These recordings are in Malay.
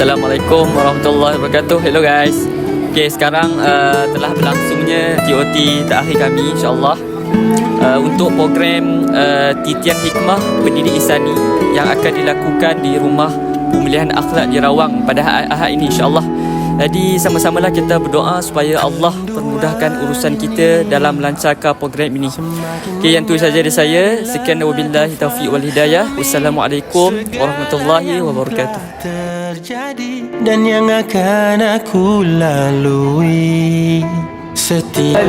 Assalamualaikum warahmatullahi wabarakatuh. Hello guys. Okay, sekarang uh, telah berlangsungnya TOT terakhir kami insyaAllah uh, untuk program uh, Titian Hikmah Pendidik Isani yang akan dilakukan di rumah pemulihan akhlak di Rawang pada ha- Ahad ini insyaAllah. Jadi sama-samalah kita berdoa supaya Allah permudahkan urusan kita dalam melancarkan program ini. Okay, yang tu saja dari saya. Sekian wabillahi taufiq wal hidayah. Wassalamualaikum warahmatullahi wabarakatuh. Terjadi dan yang akan aku lalui. Setiap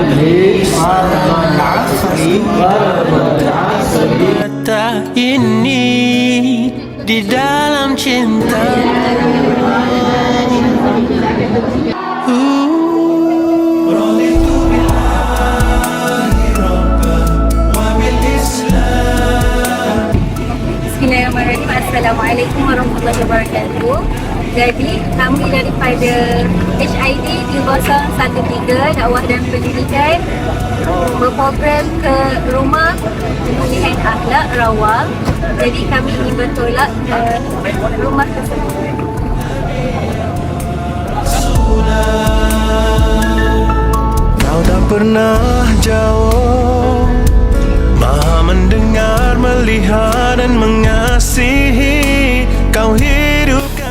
kata ini di dalam cinta Bismillahirrahmanirrahim. Assalamualaikum warahmatullahi wabarakatuh. Jadi kami daripada HID 2013 Dakwah dan Pendidikan berprogram ke rumah pemulihan akhlak Rawang. Jadi kami ingin bertolak ke rumah tersebut.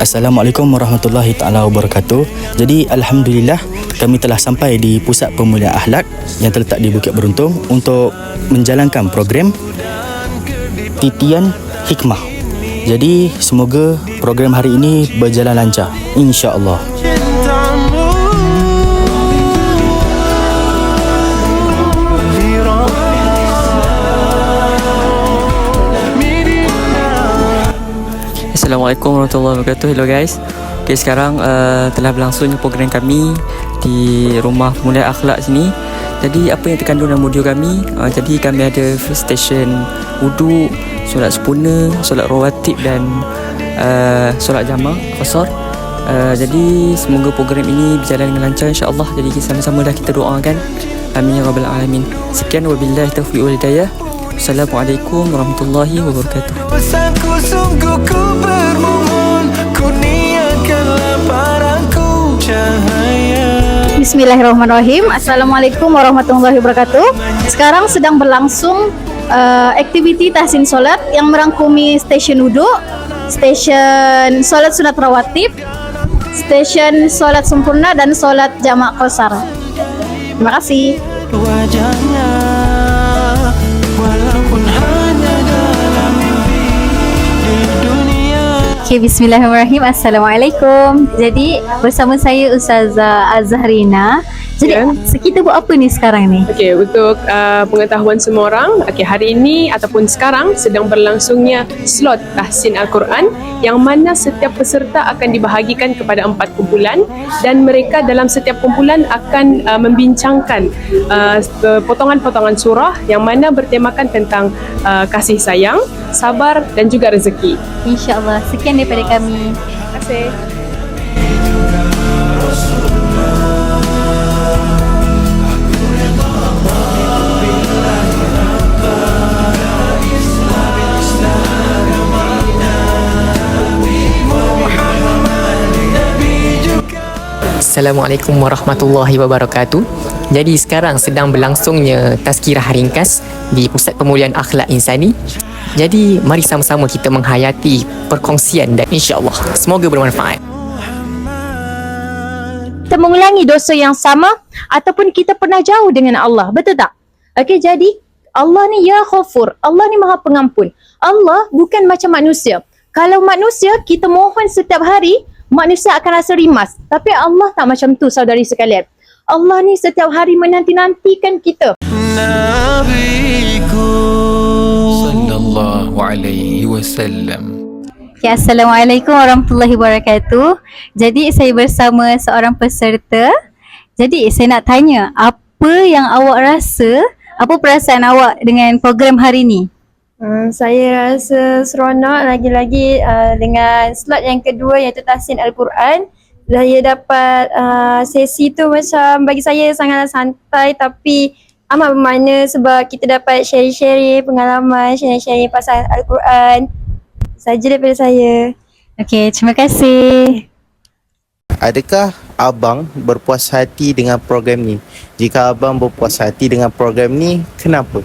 Assalamualaikum warahmatullahi taala wabarakatuh. Jadi alhamdulillah kami telah sampai di Pusat Pemulihan Akhlak yang terletak di Bukit Beruntung untuk menjalankan program Titian Hikmah. Jadi semoga program hari ini berjalan lancar insya-Allah. Assalamualaikum warahmatullahi wabarakatuh. Hello guys. Okay, sekarang uh, telah berlangsungnya program kami di rumah pemulihan akhlak sini. Jadi apa yang terkandung dalam audio kami? Uh, jadi kami ada station wudu, solat sempurna, solat rawatib dan uh, solat jamak qasar. Uh, jadi semoga program ini berjalan dengan lancar insya-Allah. Jadi sama-sama dah kita doakan. Amin ya rabbal alamin. Sekian wabillahi taufiq wal hidayah. Assalamualaikum warahmatullahi wabarakatuh. Pesanku sungguh ku bermohon Kurniakanlah padaku cahaya Bismillahirrahmanirrahim. Assalamualaikum warahmatullahi wabarakatuh. Sekarang sedang berlangsung uh, aktiviti tahsin solat yang merangkumi stesen wuduk, stesen solat sunat rawatib, stesen solat sempurna dan solat jamak qasar. Terima kasih. Wajahnya Okay, bismillahirrahmanirrahim. Assalamualaikum. Jadi bersama saya Ustazah Azharina. Jadi Ya. so kita buat apa ni sekarang ni? Okey, untuk uh, pengetahuan semua orang, okey hari ini ataupun sekarang sedang berlangsungnya slot tahsin Al-Quran yang mana setiap peserta akan dibahagikan kepada empat kumpulan dan mereka dalam setiap kumpulan akan uh, membincangkan uh, potongan-potongan surah yang mana bertemakan tentang uh, kasih sayang, sabar dan juga rezeki. InsyaAllah. Sekian daripada kami. Terima kasih. Assalamualaikum warahmatullahi wabarakatuh. Jadi sekarang sedang berlangsungnya tazkirah ringkas di Pusat Pemulihan Akhlak Insani. Jadi mari sama-sama kita menghayati perkongsian dan insya-Allah semoga bermanfaat. kita mengulangi dosa yang sama ataupun kita pernah jauh dengan Allah. Betul tak? Okey, jadi Allah ni ya khafur. Allah ni maha pengampun. Allah bukan macam manusia. Kalau manusia kita mohon setiap hari, manusia akan rasa rimas. Tapi Allah tak macam tu saudari sekalian. Allah ni setiap hari menanti-nantikan kita. Nabiku sallallahu alaihi wasallam. Ya, Assalamualaikum warahmatullahi wabarakatuh. Jadi saya bersama seorang peserta. Jadi saya nak tanya, apa yang awak rasa, apa perasaan awak dengan program hari ni? Hmm, saya rasa seronok lagi-lagi uh, dengan slot yang kedua iaitu tahsin Al-Quran. Saya dapat uh, sesi tu macam bagi saya sangatlah santai tapi amat bermakna sebab kita dapat share-share pengalaman, share-share pasal Al-Quran. Saja daripada saya. Okey, terima kasih. adakah abang berpuas hati dengan program ni? Jika abang berpuas hati dengan program ni, kenapa?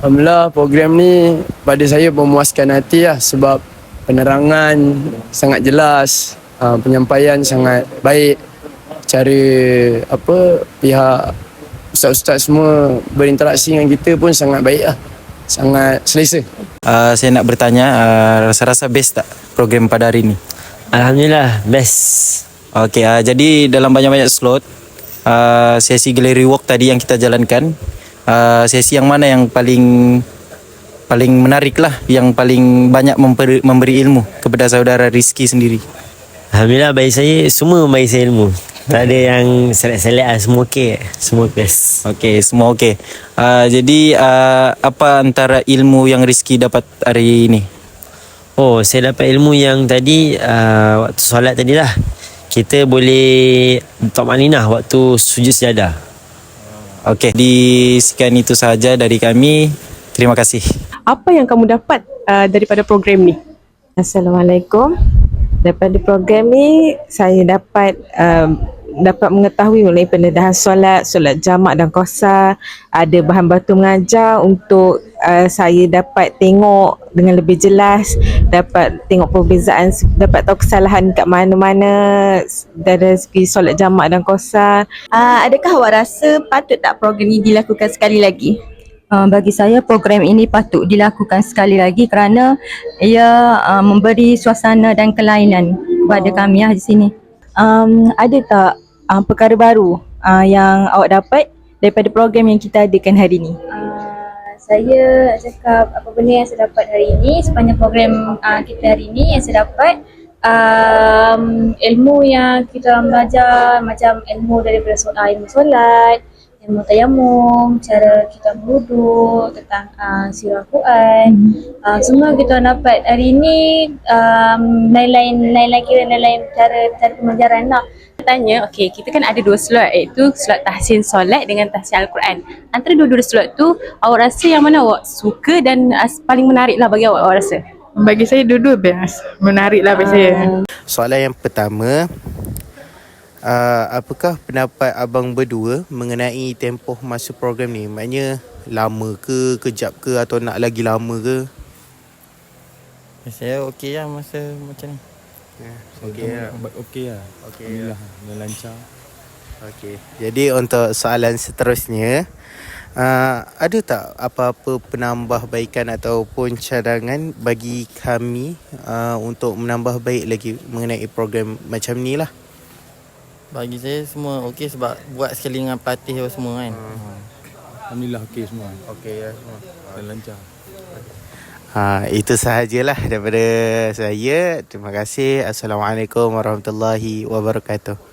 Alhamdulillah program ni pada saya memuaskan hati lah sebab penerangan sangat jelas, uh, penyampaian sangat baik, cara apa pihak ustaz-ustaz semua berinteraksi dengan kita pun sangat baik lah. Sangat selesa. Uh, saya nak bertanya, uh, rasa-rasa best tak program pada hari ni? Alhamdulillah best. Okey, uh, jadi dalam banyak-banyak slot, uh, sesi gallery walk tadi yang kita jalankan, uh, sesi yang mana yang paling paling menarik lah, yang paling banyak memberi, memberi ilmu kepada saudara Rizky sendiri? Alhamdulillah bagi saya semua bagi saya ilmu. Tak ada yang selek-selek lah semua okey. Semua best. Okey, semua okey. Uh, jadi uh, apa antara ilmu yang Rizky dapat hari ini? Oh, saya dapat ilmu yang tadi uh, waktu solat tadi lah. Kita boleh tak makninah waktu sujud sejadah. Okey, di sekian itu sahaja dari kami. Terima kasih. Apa yang kamu dapat uh, daripada program ni? Assalamualaikum. Daripada program ni saya dapat um, dapat mengetahui mengenai pendedahan solat, solat jamak dan qasar, ada bahan batu mengajar untuk uh, saya dapat tengok dengan lebih jelas, dapat tengok perbezaan, dapat tahu kesalahan kat mana-mana dari segi solat jamak dan qasar. Uh, adakah awak rasa patut tak program ini dilakukan sekali lagi? Uh, bagi saya program ini patut dilakukan sekali lagi kerana ia uh, memberi suasana dan kelainan kepada kami lah di sini. Um, ada tak uh, perkara baru uh, yang awak dapat daripada program yang kita adakan hari ini? Uh, saya cakap apa benda yang saya dapat hari ini sepanjang program uh, kita hari ini yang saya dapat um, ilmu yang kita belajar macam ilmu daripada solat, ilmu solat, ilmu tayamum, cara kita berwuduk, tentang uh, sirah Quran. Uh, semua kita dapat hari ini um, lain-lain lain-lain kira lain-lain cara cara pengajaran lah. Tanya, okey, kita kan ada dua slot iaitu slot tahsin solat dengan tahsin Al-Quran. Antara dua-dua slot tu, awak rasa yang mana awak suka dan uh, paling menarik lah bagi awak, awak rasa? Bagi saya dua-dua best. Menarik lah bagi saya. Soalan yang pertama, uh, apakah pendapat abang berdua mengenai tempoh masa program ni? Maknanya lama ke, kejap ke atau nak lagi lama ke? Saya okey lah masa macam ni. Ya, okey lah. Okey lah. Okey. Alhamdulillah, dah lancar. Okey. Jadi untuk soalan seterusnya, uh, ada tak apa-apa penambahbaikan ataupun cadangan bagi kami uh, untuk menambah baik lagi mengenai program macam ni lah? Bagi saya semua okey sebab buat sekali dengan pelatih apa semua kan. Hmm. Alhamdulillah okey semua. Okey ya semua. Dah lancar. Ha, itu sahajalah daripada saya. Terima kasih. Assalamualaikum warahmatullahi wabarakatuh.